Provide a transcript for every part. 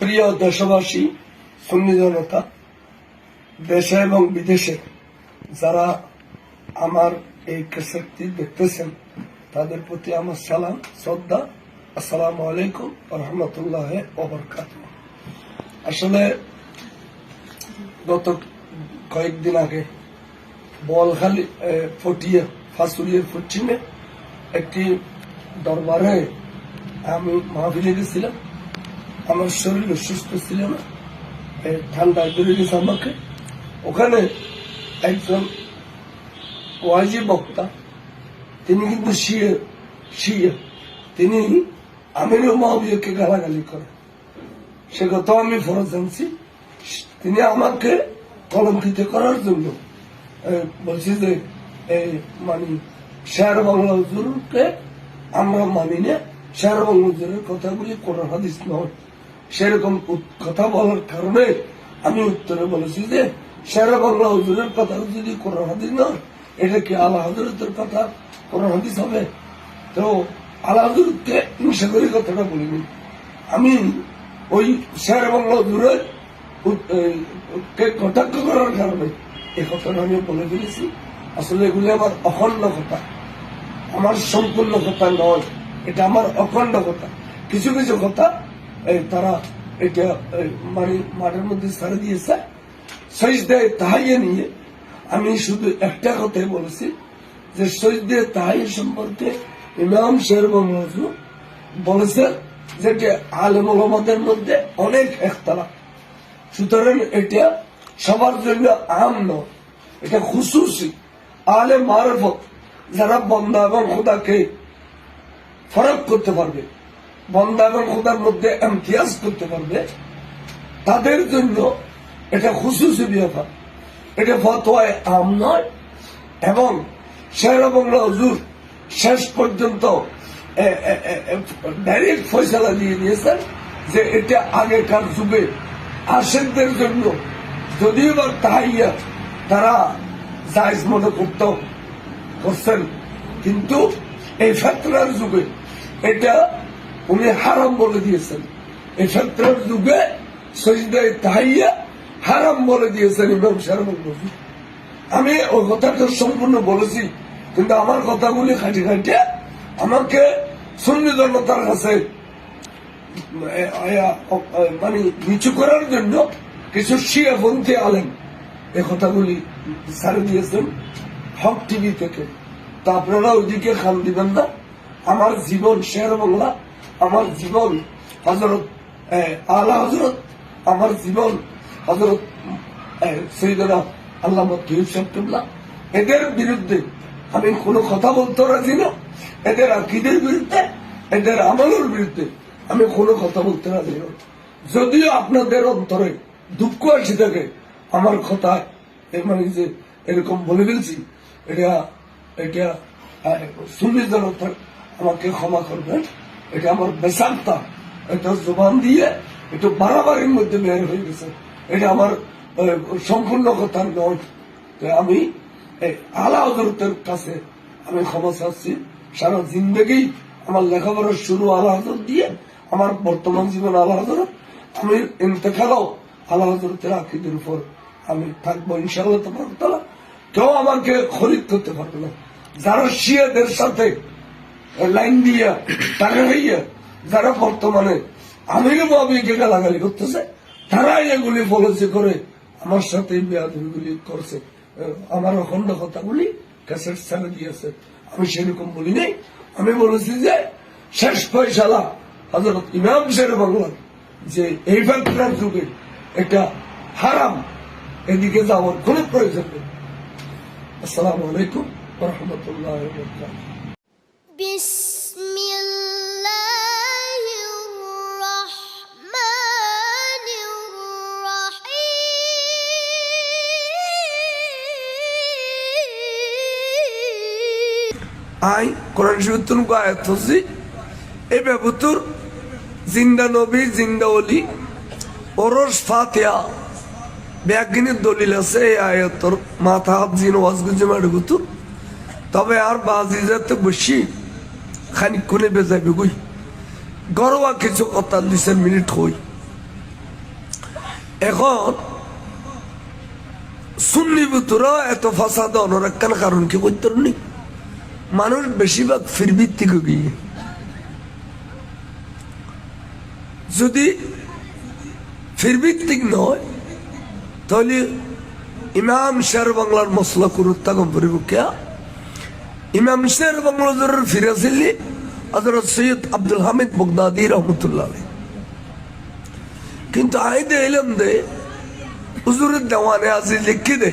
প্রিয় দেশবাসী সুন্নি জনতা দেশে এবং বিদেশে যারা আমার এই ক্যাসেটটি দেখতেছেন, তাদের প্রতি আমার সালাম, শ্রদ্ধা। আসসালামু আলাইকুম রহমতুল্লাহ ওবরকাত আসলে গত কয়েকদিন আগে বলখালি ফটিয়া ফাসুলিয়ার পশ্চিমে একটি দরবারে আমি মাহফিলে গেছিলাম। আমার শরীর অসুস্থ ছিল না। ঠান্ডায় ধরে গেছে আমাকে। ওখানে একজন ওয়াজি বক্তা, তিনি কিন্তু শিয়ে শিয়ে, তিনি আমিরুল মাহবিয়াকে গালাগালি করে সে কথা আমি ফরজ জানছি তিনি আমাকে কলঙ্কিত করার জন্য বলছি যে মানে শেয়ার বাংলা হুজুরকে আমরা মানি না। শেয়ার বাংলা হুজুরের কথাগুলি কোন হাদিস নয়। সেরকম কথা বলার কারণে আমি উত্তরে বলেছি যে শেয়ার বাংলা হুজুরের কথা যদি কোন হাদিস নয় এটা কি আল্লাহ হজরতের কথা? কোন হাদিস হবে। তো আল্লাহ হজরতকে হিংসা করে কথাটা বলিনি। আমি ওই শেয়ার বাংলা হুজুরের কটাক্ষ করার কারণে এই কথাটা আমি বলে ফেলেছি আসলে এগুলি আমার অখণ্ড কথা। আমার সম্পূর্ণ কথা নয়। এটা আমার অখণ্ড কথা। কিছু কিছু কথা তারা এটা মাঠের মধ্যে ছাড়ে দিয়েছে। তাহাইয়ে নিয়ে আমি শুধু একটা কথাই বলেছি যে সৈজদে তাহাই সম্পর্কে ইমাম শের মজু বলেছে যে এটা আলেম মধ্যে অনেক একতলা। সুতরাং এটা সবার জন্য আম নয়, এটা খুশুসি আলে মারফত যারা বন্দা এবং খোদাকে ফরক করতে পারবে। বন্দা এবং খোদার মধ্যে এমতিয়াজ করতে পারবে। তাদের জন্য এটা খুশুসি ব্যাপার। এটা ফতোয়ায় আম নয়, এবং শের বাংলা হজুর শেষ পর্যন্ত ডাইরেক্ট ফয়সালা দিয়ে দিয়েছেন যে এটা আগেকার যুগে আশেকদের জন্য যদিও বা তাহাইয়া তারা জায়জ মনে করত, করছেন, কিন্তু এই ফেতরার যুগে এটা উনি হারাম বলে দিয়েছেন। এই ফেতরার যুগে সজিদায় তাহাইয়া হারাম বলে দিয়েছেন ইমাম শাহরুখ আমি ওই কথাটা সম্পূর্ণ বলেছি, কিন্তু আমার কথাগুলি খাটি খাটে। আমাকে সুন্নি জনতার কাছে মানে নিচু করার জন্য কিছু শিয়াপন্থী আলেন এ কথাগুলি ছাড়ে দিয়েছেন হক টিভি থেকে। তা আপনারা ওইদিকে খান দিবেন না। আমার জীবন শেয়ার বাংলা। আমার জীবন হজরত আলা হজরত আমার জীবন হজরত সৈদনা আল্লাহ এদের বিরুদ্ধে আমি কোনো কথা বলতে রাজি না। এদের আকিদের বিরুদ্ধে, এদের আমলের বিরুদ্ধে আমি কোনো কথা বলতে রাজি না। যদিও আপনাদের অন্তরে দুঃখ আসে থাকে, আমার কথা মানে যে এরকম বলে ফেলছি, এটা এটা জনতার আমাকে ক্ষমা করবেন। এটা আমার বেসান্তা। এটা জোবান দিয়ে একটু বাড়াবাড়ির মধ্যে বের হয়ে গেছে। এটা আমার সম্পূর্ণ কথা নয়। আমি আলা হজরতের কাছে আমি ক্ষমা চাচ্ছি। সারা জিন্দগি আমার লেখাপড়ার শুরু আলা হজরত দিয়ে, আমার বর্তমান জীবন আলা হজরত আমি ইন্তেকালও আলা হজরতের আকিদের উপর আমি থাকব ইনশাআল্লাহ তোমার কেউ আমাকে খরিদ করতে পারবে না। যারা শিয়াদের সাথে লাইন দিয়া টাকা হইয়া যারা বর্তমানে আমির বাবিকে গালাগালি করতেছে তারাই এগুলি পলিসি করে আমার সাথে বেয়াদুগুলি করছে আমার অখণ্ড কথাগুলি ক্যাসেট ছেড়ে দিয়েছে আমি সেরকম বলি নাই আমি বলেছি যে শেষ ফয়সালা হজরত ইমাম শের বাংলা যে এই ফ্যাক্টরার যুগে এটা হারাম এদিকে যাওয়ার কোনো প্রয়োজন নেই আসসালামু আলাইকুম রহমতুল্লাহ আই, কোরআন শরীফতুন আয়াত হচ্ছে, এ ব্যবতুর, জিন্দা নবী, জিন্দা অলি ওরস ফাতিয়া ব্যাগিনের দলিল আছে এই আয়াতর, মাথা হাত জিন ওয়াজ গুজে মারে গুতুর তবে আর বাজি যাতে বসি। খানিক কোনে বেজাবে গুই গরোয়া কিছু কথা দুই মিনিট হই এখন সুন্নি ভিতরে এত ফাসাদ অনরাক্ষার কারণ কি করতে নি? মানুষ বেশিরভাগ ফিরভিত্তিক গিয়ে যদি ফিরভিত্তিক নয় তাহলে ইমাম শের বাংলার মশলা কুরুত্তাগম করিব কিয়া? ইমাম শের বাংলা জরুর ফিরাছিলি হজরত সৈয়দ আব্দুল হামিদ বগদাদি রহমতুল্লাহ কিন্তু আইদে এলাম দে, হুজুরের দেওয়ানে আজি লিখি দে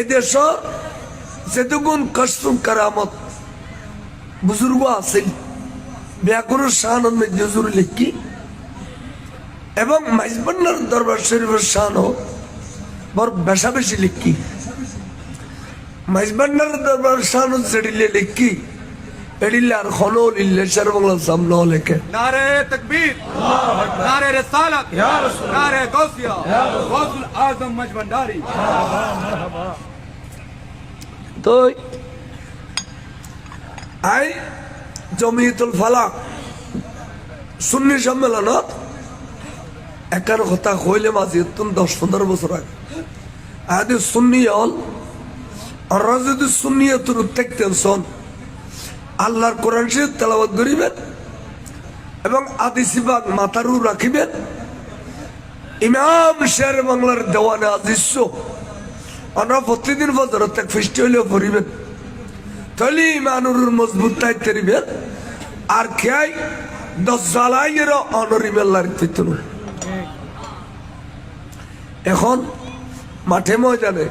এদেশ যেতুগুণ কসম কারামত, বুজুর্গ আছিল ব্যাকুর শাহানন্দ মেজুর লিখি, এবং মাইজবান্নার দরবার শরীফের শাহানো বড় বেশা বেশি লিখি। মাইজবান্ডার দরবার শাহ সেডিলে লিখি এড়িলার আর ইল্লে লিল্লে সর্বংলা সামনে লেখে। নারে তকবীর নারে রিসালাত ইয়া রাসূল। নারে গাউসিয়া গাউসুল আযম মজবান্ডারি তো আই জমিয়তুল ফালাক সুন্নি সম্মেলন একার কথা কইলে মাঝে দশ পনেরো বছর আগে। আদি সুন্নি হল আর যদি সুন্নিয়তুর উত্তেকতেন শোন, আল্লাহর কোরআন শরীফ তেলাবাদ করিবেন এবং আদিসিবাগ মাথারু রাখিবেন। ইমাম শের বাংলার দেওয়ানে আদিশ্য আমরা প্রতিদিন বছর এক ফিস্টি হইলেও করিবেন তাহলে ইমানুর মজবুত দিবেন আর খেয়াই দশ জ্বালাইয়েরও অনরিবেল্লার তিতুন এখন মাঠে ময়দানে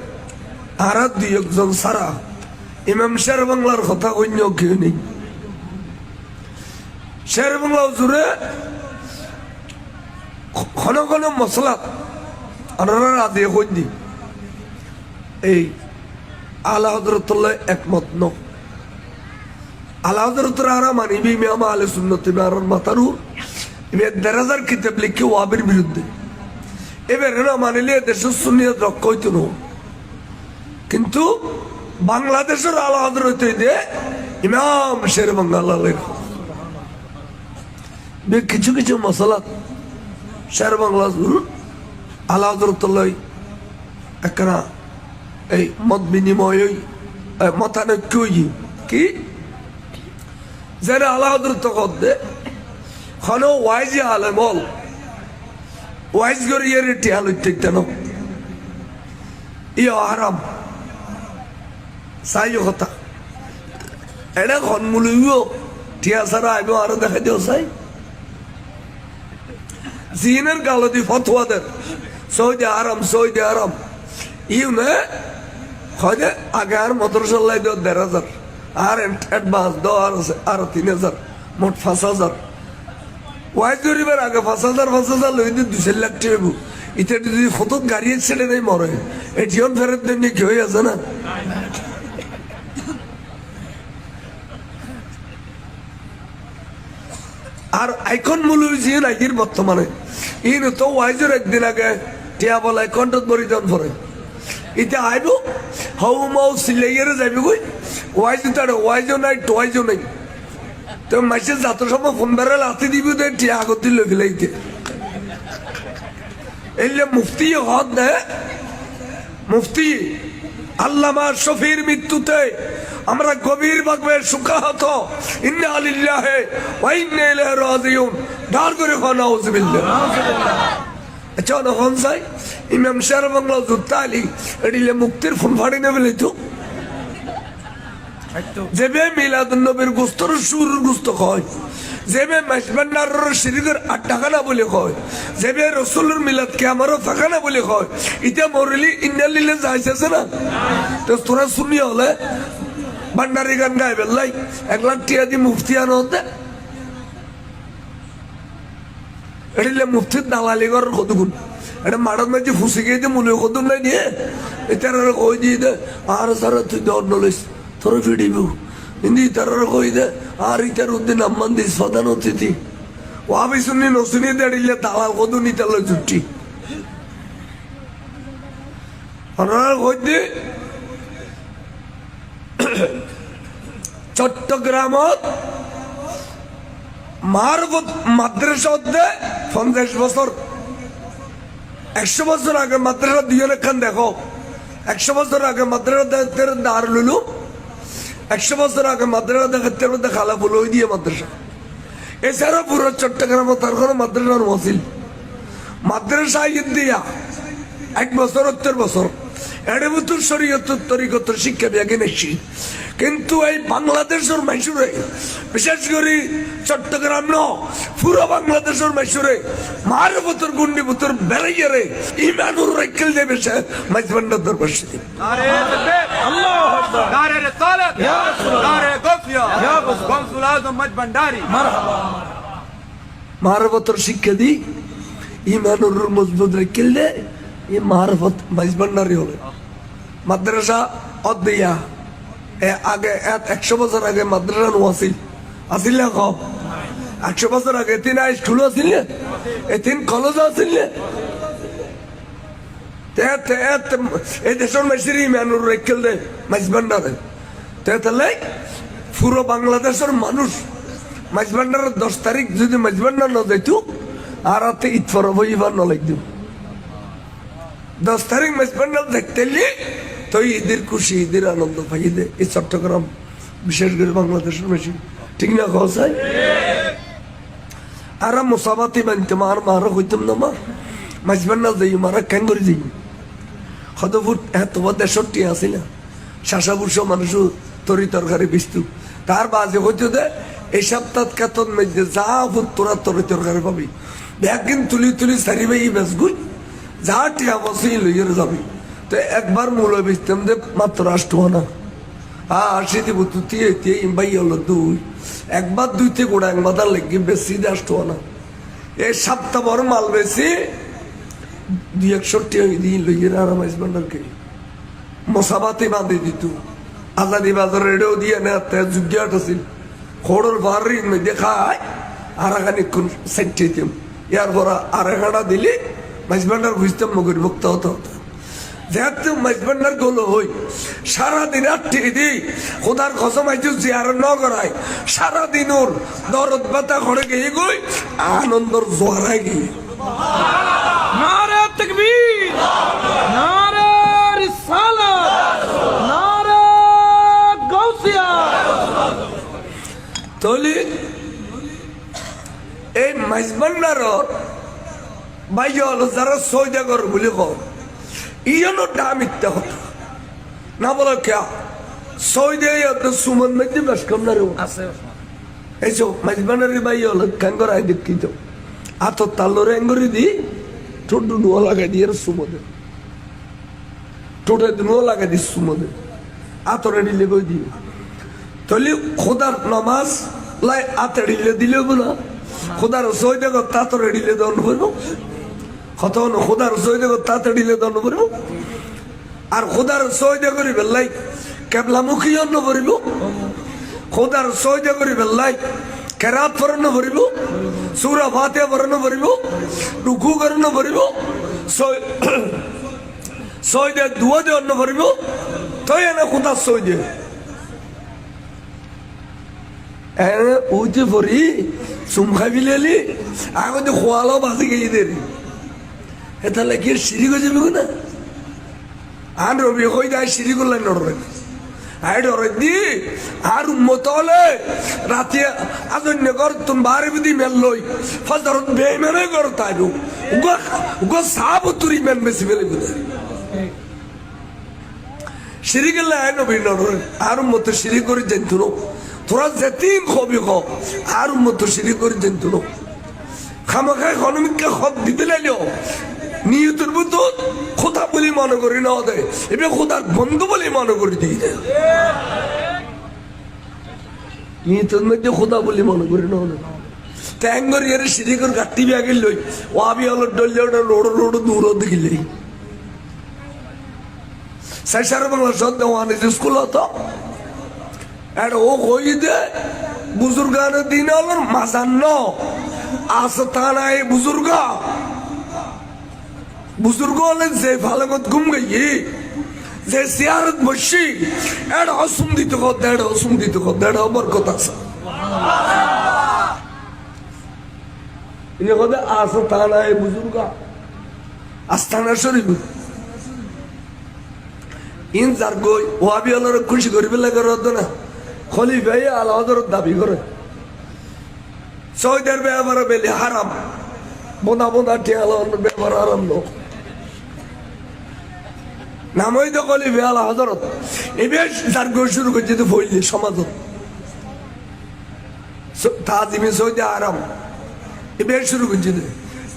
আর দুই একজন সারা ইমাম শের বাংলার কথা অন্য কেউ নেই। শের বাংলা জুড়ে ঘন ঘন মশলা আপনারা রাধে কই এই আল্লাহ হজরতুল্লাহ একমত ন। আল্লাহ হজরতুর আরা মানিবি মিয়ামা আলে সুন্নতি মেয়ারন মাতারু। এবার দেড় হাজার কিতাব লিখে ওয়াবির বিরুদ্ধে। এবার না মানিলে দেশের সুন্নিয়ত রক্ষ হইতো না। কিন্তু বাংলাদেশের আল্লাহ হজরত ইমাম শের বাংলা লেখো বে কিছু কিছু মশলা শের বাংলা হজরতুল্লাহ একখানা এই মত বিনিময় মতানৈক্য কি? যেন আলাহাদুর তখন দে খন ওয়াইজি আলে বল ওয়াইজ গরিয়ে রেটি আলু ই আরাম সাই কথা এটা টিয়া সারা আইব আরও দেখা দিও সাই জিনের গালদি ফতোয়াদের সৌদি আরাম সৌদি আরাম ইউ হয় আগে আর মদরসা লাই দেওয়া দেড় হাজার আর অ্যাডভান্স দেওয়া আছে আরও তিন হাজার মোট পাঁচ হাজার ওয়াইজ আগে পাঁচ হাজার পাঁচ হাজার লই দিয়ে দুই লাখ টাকা এটা যদি ফটোত গাড়ি ছেড়ে নেই মরে জীবন ফেরত দেন কি হয়ে আছে না? আর আইকন জিয়ে নাইকির বর্তমানে। ইন তো ওয়াইজের একদিন আগে টিয়া বলে আইকনটা বরিদান করে এটা আইব, হাউ মাউ সিলাইয়ারে যাবি কই? ওয়াইজ তার ওয়াইজও নাই টোয়াইজও নাই। তো মাসে যাত্রা সময় ফোন বেড়ে লাতি দিবি তো টিয়া আগত দিল ফেলাইতে এলে মুফতি হদ দে মুফতি আল্লামা শফির মৃত্যুতে আমরা গভীর ভাবে সুখাহত ইন্না আলিল্লাহে ওয়া ইন্না ইলাইহি রাজিউন। ডার করে খানা উজবিল্লাহ আচ্ছা হন যাই ইমাম শের বাংলা জুত্তা আলী এডিলে মুক্তির ফোন ফাড়ি নেবে তো। যেবে মিলাদুন নবীর গুস্তর সুর গুস্ত কয় যেবে মাসবান্ডার শরীরের আট টাকানা বলে কয় যেবে রসুলের মিলাদ কে আমারও ফাঁকানা বলে কয়। ইটা মরিলি ইন্ডালিলে যাইছে না। তো তোরা শুনি হলে ভান্ডারি গান গাই বেল্লাই এক লাখ টিয়া দি মুফতি আনো হতে এটিলে মুফতির দালালি করার কতগুণ এটা মাড়ার মাঝে ফুসে গিয়ে মনে কত নাই নিয়ে এটার কই দিয়ে দে আর সারা তুই দর নলিস তোর ফিডিব কিন্তু ইতার কই দে আর ইতার উদ্দিন আম্মান দিস প্রধান অতিথি ওয়াবি শুনি নসুনি দাঁড়িলে দালাল কত নিতাল ছুটি আপনারা কই দে চট্টগ্রামত মারবত মাদ্রাসা পঞ্চাশ বছর। একশো বছর আগে মাদ্রাসা দুজন খান দেখো। একশো বছর আগে মাদ্রাসা দেখতে দাঁড় লুলু। একশো বছর আগে মাদ্রাসা দেখাতে মধ্যে খালা বলে ওই দিয়ে মাদ্রাসা। এছাড়া পুরো চট্টগ্রামে তার কোনো মাদ্রাসার মসিল মাদ্রাসা ইয়ে দিয়া এক বছর, উত্তর বছর। এড়েবুতু শরীয়তুর তরিকত শিক্ষা ব্যাগে নেছি কিন্তু এই বাংলাদেশের মাইসুরে বিশেষ করে চট্টগ্রাম ন পুরো বাংলাদেশের মাইসুরে মার বুতুর গুন্ডি বুতুর বেড়াইয়ারে ইমানুর রাইকেল দেবে সে মাইজবান্ডার দরবার শরীফ। মারবতর শিক্ষা দি ইমানুর মজবুত রাইকেল দেয় ই মারফত মাইজবান্ডারি হবে মাদ্রাসা অদ্দিয়া এ আগে একশো বছর আগে মাদ্রাসা নো আসিল আসিল না কম একশো বছর আগে তিন আই স্কুল আসিল না এ কলেজ আসিল না এই দেশের মেসিরি ইমানুর রেখেল দে মাইজবান্ডারে তে তাহলে পুরো বাংলাদেশের মানুষ মাঝবান্ডারের দশ তারিখ যদি মাঝবান্ডার ন দিত আর হাতে ঈদ পরব ইবার ন লাগত দশ তারিখ মাঝবান্ডার দেখতে লি তো ঈদের খুশি, ঈদের আনন্দ পাই। দে এই চট্টগ্রাম, বিশেষ করে বাংলাদেশের বেশি। ঠিক না কসাই আর মুসাবাতি বানতে মার মার হইতাম না মা মাঝবান্ডার যাই মারা কেন করে যাই হতফুট এত দেশটি আছে না। শাসাবুষ মানুষ তরি তরকারি বিস্তু। তার বাজে হইতে দে, এই সপ্তাহ কাতন মধ্যে যা ফুট তোরা তরি তরকারি পাবি। ব্যাগিন তুলি তুলি সারি ভাই বেসগুল যা টিয়া বসেই লইয়ে যাবি। তো একবার মূল বেচতাম দে মাত্র আষ্ট না হ্যাঁ আসি দিব, তু তিয়ে তিয়ে ইম্বাই হলো দুই একবার দুইতে গোড়া এক মাথার লেগে বেশি দে আষ্ট না এই সপ্তাহ বড় মাল বেশি, দুই একষট্টি দিন লইয়ে আরাম আসবান্ডারকে মশাবাতি বাঁধি দিত। আজাদি বাজার রেডিও দিয়ে না, তে যুগ্যাট আছিল খোড়র বাড়ি মধ্যে খায় আর এখানে কোন সেন্টি দিম। ইয়ার পর আর এখানা দিলি মাইজবান্ডার খুঁজতাম মগের ভক্ত হতো। যেহেতু মাইজবান্ডার গোলো হই সারাদিন আর ঠিদি খোদার খসম আইজু জিয়ার ন সারাদিন ওর দরদ বাতা করে গিয়ে গই আনন্দর জোয়ারায় গিয়ে এই মাইজবান্ডারর বাইয় হলো যারা সৌদাগর বলি কর ইয়নো দাম ইত্যা হতো না বলো কে? সৌদে সুমন মধ্যে বেশ কম না রে? এই যে মাইজবান্ডারের হলো কাঙ্গর আই দেখিত আতো তাল্লোরে এঙ্গরি দি ঠোঁটু নুয়া লাগাই দিয়ে সুমদে ঠোঁটে নুয়া লাগাই দি সুমদে আতরে দিলে কই দিয়ে তাহলে খোদার নামাজ লাই আতেড়িলে দিলে না। খোদার সই দেখো তাতড়িলে দন করব কত খোদার সই দেখো তাতড়িলে দন করব আর খোদার সই দে করি বেল্লাই, কেবলামুখী অন্ন করিব খোদার সই দে করি বেল্লাই, কেরাত পরণ করিব সুরা ফাতে পরণ করিব রুকু করণ করিব সই সই দে দুয়া দে অন্ন করিব তই এনে খোদার সই দিয়ে এনে উঠে পড়ি চুম খাবি লেলি আগতে খোয়ালো বাসি গিয়ে দে এটা লেগে সিঁড়ি গো যাবি না? আন রবি কই যায় সিঁড়ি করলেন নড়বে আই ডরে দি, আর উম্মত হলে রাতে আজন্য কর, তুমি বারে বিধি মেল লই। ফজরত বেইমানে কর তাইবো উগা উগা সাব তুরি মেন বেশি ফেলে বুঝে সিঁড়ি গেলে আই নবী নড়বে। আর উম্মত সিঁড়ি করে জানতো তোরা যেতিন খবি খ আর উম্মত সিঁড়ি করে জানতো খামাখায় হনুমিনকে হক দিতে লাগলেও নিয়তের মতো খোদা বলে মনে করি না দেয় এবার খোদার বন্ধু বলে মনে করি দিয়ে দেয় নিয়তের মধ্যে খোদা বলে মনে করি না ট্যাঙ্গর ইয়ারে সিরিকর গাটি ব্যাগে লই, ও আমি হলো ডলে ওটা রোড রোড দূর দেখিলে সাইসার বাংলা সদ্য ওয়ানে স্কুল হতো আর ও কই দে বুজুর্গানের দিন হলো আস্তানায় বুজুর্গা বুজুর্গ হলেন যে ফালাগত ঘুম গাইয়ে, যে সিয়ারত বসি, এড় অসুম দিতে কর দেড় অসুম দিতে কর দেড় অবর কথা আছে। কথা আস্তানায় বুজুর্গা, আস্তানা শরীফ। ইন যার গই, ওয়াবি হলার খুশি করিবে লাগে রদ না খলিফাই আলাদর দাবি করে। সৌদের ব্যবহার বেলে হারাম, বোনা বোনা টিয়াল ব্যবহার লোক নামই তো কলি আলা হজরত এবার যার গই শুরু করছে তো ফইলে সমাজত তাজিমে সৌদি আরাম এবার শুরু করছে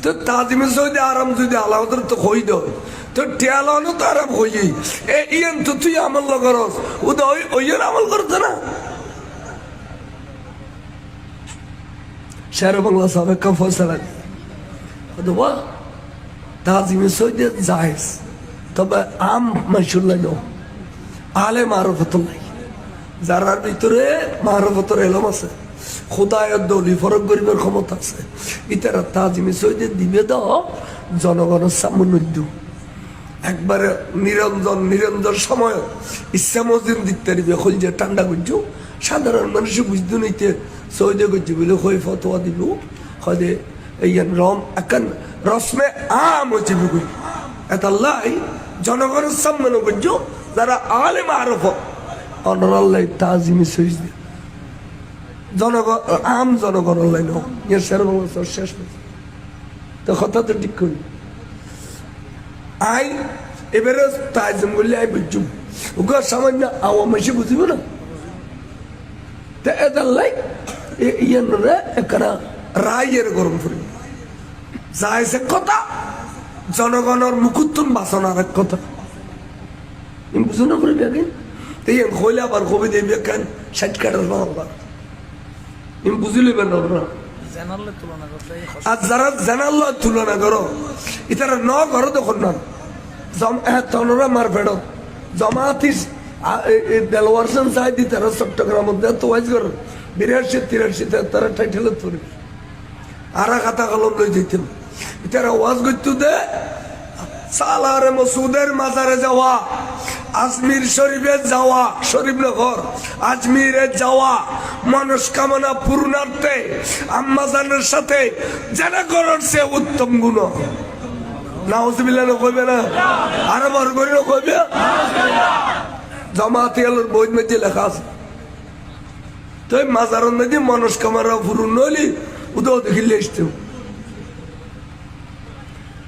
তো। তাজিমে সৌদি আরাম যদি আল্লাহ তো হই দেয় তো টিয়ালানো তো আরাম হই এ, ইয়ান তো তুই আমল করস। ও তো ওই ওইয়ান আমল করতো না। শের বাংলা সাবেক কা ফসলা অথবা তাজিমে সৌদি জায়েজ। তবে আম মাসুল্লাহ নো আলে মারফতুল্লাহ। যারার ভিতরে মারফতর এলম আছে খোদায়ত দলি, ফরক গরিবের ক্ষমতা আছে, ইতারা তাজিমি সৈদে দিবে দ জনগণের সামুন্নদ্য একবারে নিরঞ্জন নিরঞ্জন সময় ইচ্ছা মসজিদ দিতে দিবে হল যে ঠান্ডা করছ। সাধারণ মানুষ বুঝতে নিতে সৌদে করছে বলে হয়ে ফতোয়া দিব হদে এই রম একান রসমে আম হচ্ছে বিগুল লাই জনগণের সম্মান করছ, যারা আলে মারফ অনারাল্লাই তাজিমি সৈদে জনগণ, আম জনগণ লাইন ইয়ে সের বাংলা শেষ। তো কথা তো ঠিক করি। আই, এবারে তাইজম বললে আই বুঝুম ওকে সামান্য আওয়া মাসি বুঝিব না? তা এদার লাই ইয়ান রে একরা রায়ের গরম ফুরি যাইছে কথা জনগণের মুকুত্তম বাসনার এক কথা। বুঝো না বেগিন তো হইলে আবার কবি দেবে কেন ষাট কাটার না জেনারেলের তুলনা করতে এই আর যারা জানাল তুলনা করো ইতারা ন করো তখন না। জম তনরা মার ফেরত জমাতিস দেলওয়ার সেন সাইদি তারা চট্টগ্রাম মধ্যে তো ওয়াইজ কর বিরাশি তিরাশি তারা টাইটেল তুলি আর খাতা কলম লই দিতাম ইতারা ওয়াজ করতো দে। সালারে মসুদের মাজারে যাওয়া, আজমির শরীফে যাওয়া শরীফ নগর আজমিরে যাওয়া মনস্কামনা পূর্ণার্থে, আম্মাজানের সাথে যারা করার সে উত্তম গুণ। নাউজবিল্লা কইবে না? আরও বড় করে কইবে? জামাতে বই মেঝে লেখা আছে। তো মাজার নদী মনস্কামনা পূরণ নইলি উদয় দেখিলে আসতেও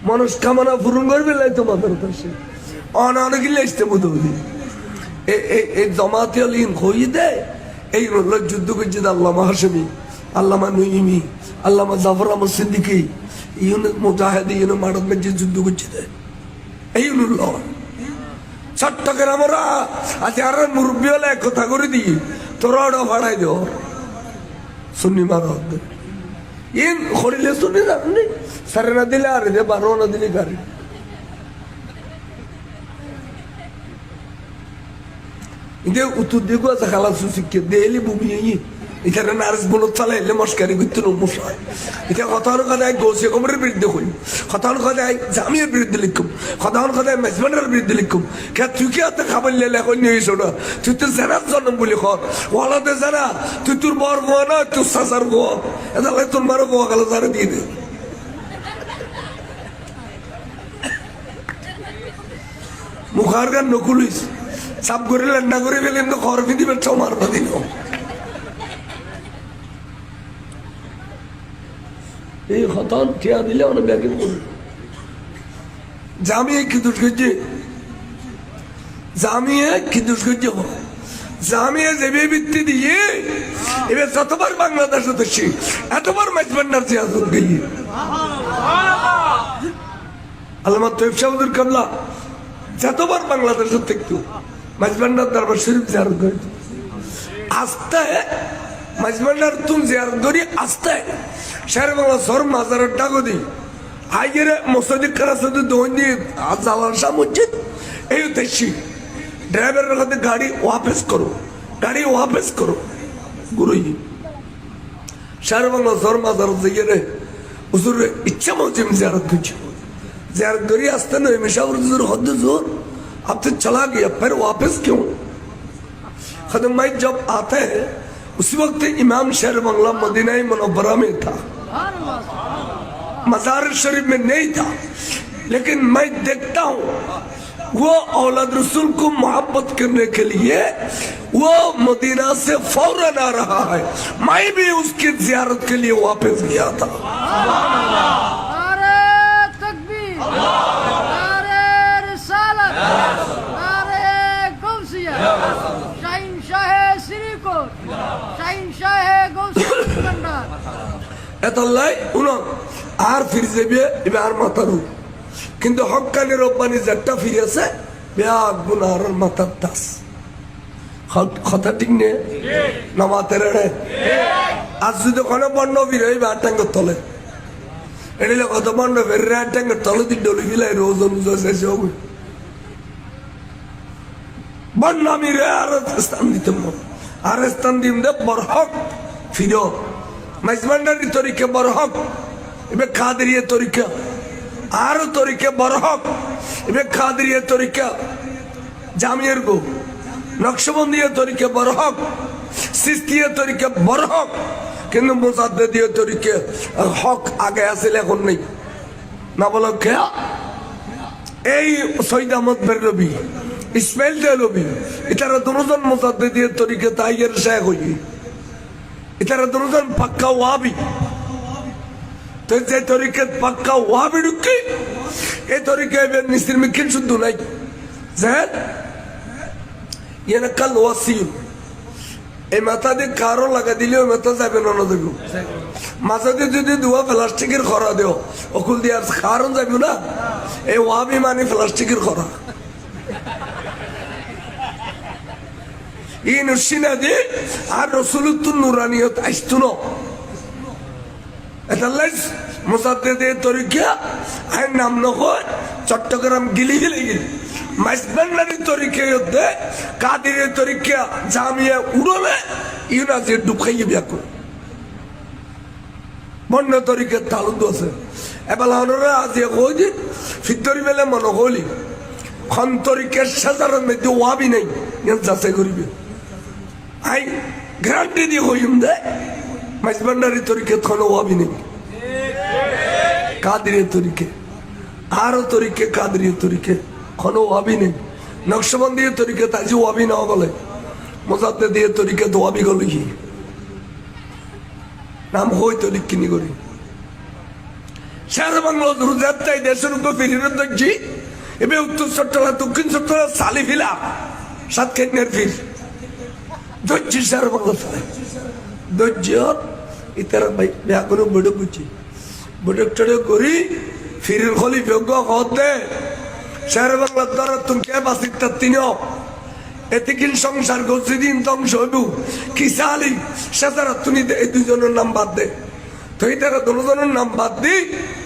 মনস্কামনা পূরণ করবে লাই তোমাদের কাছে অনেক আসতে বুধ এই জমাতে লিন হই দে। এই হল যুদ্ধ করছে আল্লামা হাসমি আল্লামা নইমি আল্লামা জাফর আহমদ সিদ্দিকি, ইউন মুজাহিদ, ইউন মারদ মেজে যুদ্ধ করছে দে। এই হল চট্টগ্রামরা আজ আর মুরব্বী হলে কথা করে দিই, তোরা ওটা ভাড়াই দেও। শুনি মারদ ইন খড়িলে শুনি জানি সারে না দিলে আর দে বারো না দিলে গাড়ি। ইদে উত্তর দিকে আছে খালা সুশিক্ষে দেলি বুমি এখানে নার্স বলত চালাইলে মস্কারি করতে নমস্কার এটা কথা হলো কথা গৌসে কমরের বিরুদ্ধে হই কথা হলো কথা জামিয়ার বিরুদ্ধে লিখুম। কথা হলো কথা মেজবানের বিরুদ্ধে লিখুম। কে তুই কি হাতে খাবার লেলে এখন নিয়ে না? তুই তো জানার জন্ম বলি কর ওয়ালাতে জানা, তুই তোর বর গোয়া না, তোর সাসার গোয়া। এটা তোর মারো গোয়া গেল, জানা দিয়ে দে। মুখার গান নকুলিস সাপ করে মারবা দিল। এই হতন ঠিয়া দিলে অনেক ব্যাগে করবে জামিয়ে কি দুষ করছে জামিয়ে কি দুষ করছে জামিয়ে দেবে বৃত্তি দিয়ে, এবার যতবার বাংলাদেশ হতেছি, এতবার ম্যাচ ভান্ডার সিয়াজত গিয়ে আল্লামা তৈব সাহুদুর কামলা যতবার বাংলাদেশের থাকতো মাঝবান্ডার দরবার শরীফ জিয়ারত করি। আস্তে মাঝবান্ডার তুম জিয়ারত করি, আস্তে। শের বাংলা সর মাজারের ডাকো দি আইগের মসজিদ খানা শুধু দৈনি জালাল শাহ মসজিদ এই উদ্দেশ্যে ড্রাইভারের হাতে গাড়ি ওয়াপেস করো গাড়ি ওয়াপেস করো গুরুজি শের বাংলা সর মাজার জিয়ে রে হুজুর ইচ্ছা মতো জিয়ারত করছি जियारत करी आस्ते न हमेशा और जोर हद जोर अब तो चला गया फिर वापस क्यों खदम भाई जब आते हैं उसी वक्त इमाम शहर बंगला मदीना मुनव्वरा में था مزار شریف میں نہیں تھا، لیکن میں دیکھتا ہوں، وہ اولاد رسول کو محبت کرنے کے لیے وہ مدینہ سے فوراً آ رہا ہے۔ میں بھی اس کی زیارت کے لیے واپس گیا تھا۔ شاہ شاہ এতলাই উন আর ফিরে যাবে এবার আর মাথার কিন্তু হকানি রব্বানি যেটা ফিরে আছে বেয়া গুনার মাথার দাস। কথা ঠিক আজ যদি কোনো বন্য ফিরে হইবে আর তলে। এডিলে কত বন্য ফেরে আর ট্যাঙ্গের তলে দিন ডলি গিলাই রোজন শেষ হবে। বন্য আমি রে, আর স্থান দিতে স্থান দিম দে, বরহক, ফিরো। মাইজমান্ডারি তরিকে বরহক এবে খাদরিয়ে তরিকা আরও তরিকে বরহক এবে খাদরিয়ে তরিকা জামিয়ার গো নকশবন্দিয়ে তরিকে বরহক সিস্তিয়ে তরিকে বরহক কিন্তু মোসাদ্দে দিয়ে তরিকে হক আগে আসলে এখন নেই না বলো কে এই সৈদ আহমদ বেরলবি ইসমাইল দেলবি এটারা দুজন মোসাদ্দে দিয়ে তরিকে তাইয়ের শেখ হই এটারা দুজন পাক্কা ওয়াবি তো যে তরিকে পাক্কা ওয়াবি ঢুকি এই তরিকে নিস্তির মিখিন শুদ্ধ নাই যে ইয়ে কাল ওয়াসিল এই মাথা দিয়ে কারও লাগা দিলে ওই মাথা যাবে না দেখো মাথা দিয়ে যদি দুয়া প্লাস্টিকের খরা দেও অকুল দিয়ে আর কারণ যাবে না এই ওয়াবি মানে প্লাস্টিকের খরা এই নসিনা দিয়ে আর রসুলুত্তুর নুরানিয়ত আসতো না এটা লাইস মুসাদ্দেদে তরিকা আইন নাম নকর চট্টগ্রাম গিলি গিলি গিলি। মাইসবান্ডারি তরিকা ইয়তে কাদিরের তরিকা জামিয়া উড়লে ইউনাজে ডুবখাইয়ে বিয়া করে। বন্য তরিকে তালুদ আছে। এবার অনরা আজি কই ফিতরি বেলে মনে হলি খন তরিকের সাজারের মধ্যে ওয়াবি নাই যাচাই আই গ্যারান্টি দিয়ে হইম দে মাইজবান্ডারি তরিকে কোনো ওয়াবি নেই কাদিরের তরিকে আরও তরিকে কাদিরের তরিকে কোনো ওয়াবি নেই নকশবন্দি তরিকে তাজি ওয়াবি না বলে মোজাদ্দে দিয়ে তরিকে তো ওয়াবি গলি নাম হই তরিক কিনি করি শের বাংলা রুজাত্তাই দেশের উপর ফিরিয়ে দেখছি এবার উত্তর চট্টলা দক্ষিণ চট্টলা সালি ফিলা সাত কেন্দ্রের ফির ধৈর্য শের বাংলা ধৈর্য ইতারা ব্যাগুনো বড় বুঝি বড় টড়ে করি ফিরির খলি যোগ্য হতে শের বাংলার দ্বারা তুমি কে বাসিত তিনিও এতিকিন সংসার গছি দিন ধ্বংস হইব কি সালি সেতারা তুমি এই দুজনের নাম বাদ দে তুই তারা দুজনের নাম বাদ দি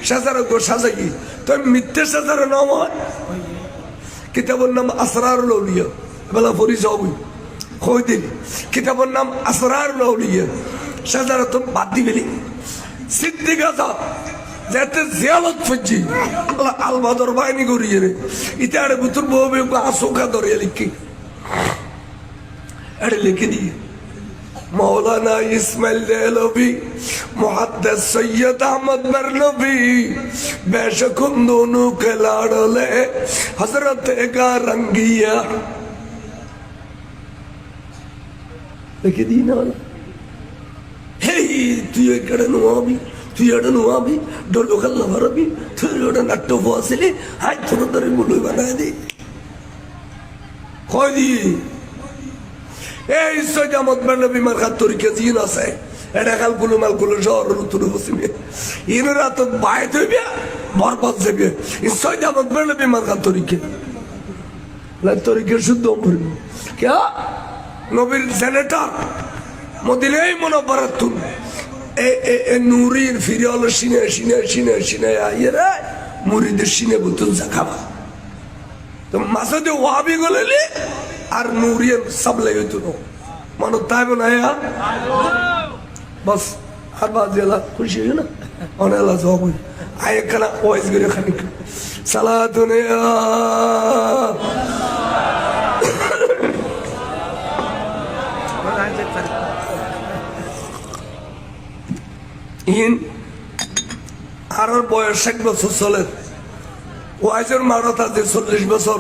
সেতারা গো সাজাই তুই মিথ্যে সেতারা নাম হয় কিতাবের নাম আসরার লৌলিয়া বেলা পরিচয় খৈদিন কিতাবের নাম আসরার লৌলিয়ে সাধারণত বাদ দিবেলি সিদ্দিক আজাদ, যাতে জিয়ালত ফুজি আলবাদর বাহিনী করিয়ে রে ইতারে ভিতর বউবে আসোকা ধরে লিখি। এটা লিখে দিয়ে। মৌলানা ইসমাইল দেহলভি, মহাদ্দাস সৈয়দ আহমদ বরলভি বেশ কুন্দুনু কে হজরত গা রঙ্গিয়া। রেখে দিই না। হেই, তুই একটা নোয়াবি, তুই নোয়াবি ডোলো খাল্লা ভরাবি তুই নাট্য হাই, তোর ধরে মুলুই বানায় দি। কয় দি? এই আছে? এটা কাল কুলু মাল কুলু শহরের উত্তর পশ্চিমে ইনরা তো বায় ধইবে বরবাদ যাবে এই সৈয়দ আহমদ বেনবী শুদ্ধ করবে কে? নবীর সেনেটার মদিনেই মনে এ এ নুরির ফিরে হলো সিনে সিনে সিনে সিনে আইয়ে রে, মুরিদের সিনে বুতুন জাকাবা তো মাসাতে ওয়াবি গলেলি আর নুরিয়ান সব লেগে মানো তাই না ইয়া বস, আর বাদ খুশি হই না? অনেলা সব আয় খানা ওয়াইজ করে খানিক। সালাতুনে ইন বয়স এক বছর চলে। চল্লিশ বছর।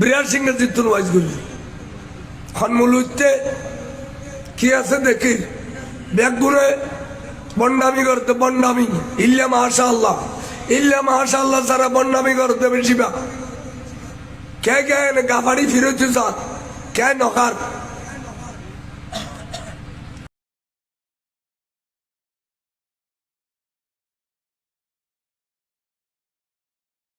বিরাট জিতুন ওয়াইজ গুলি। খনমুলুতে কি আছে দেখি। বন্ডামি করতে বন্ডামি ইল্লা মাশা আল্লাহ ইল্লা মাশা আল্লাহ সারা বন্ডামি করতে বেশি বা। কে কে গাফাড়ি ফিরেছে স্যার কে নকার?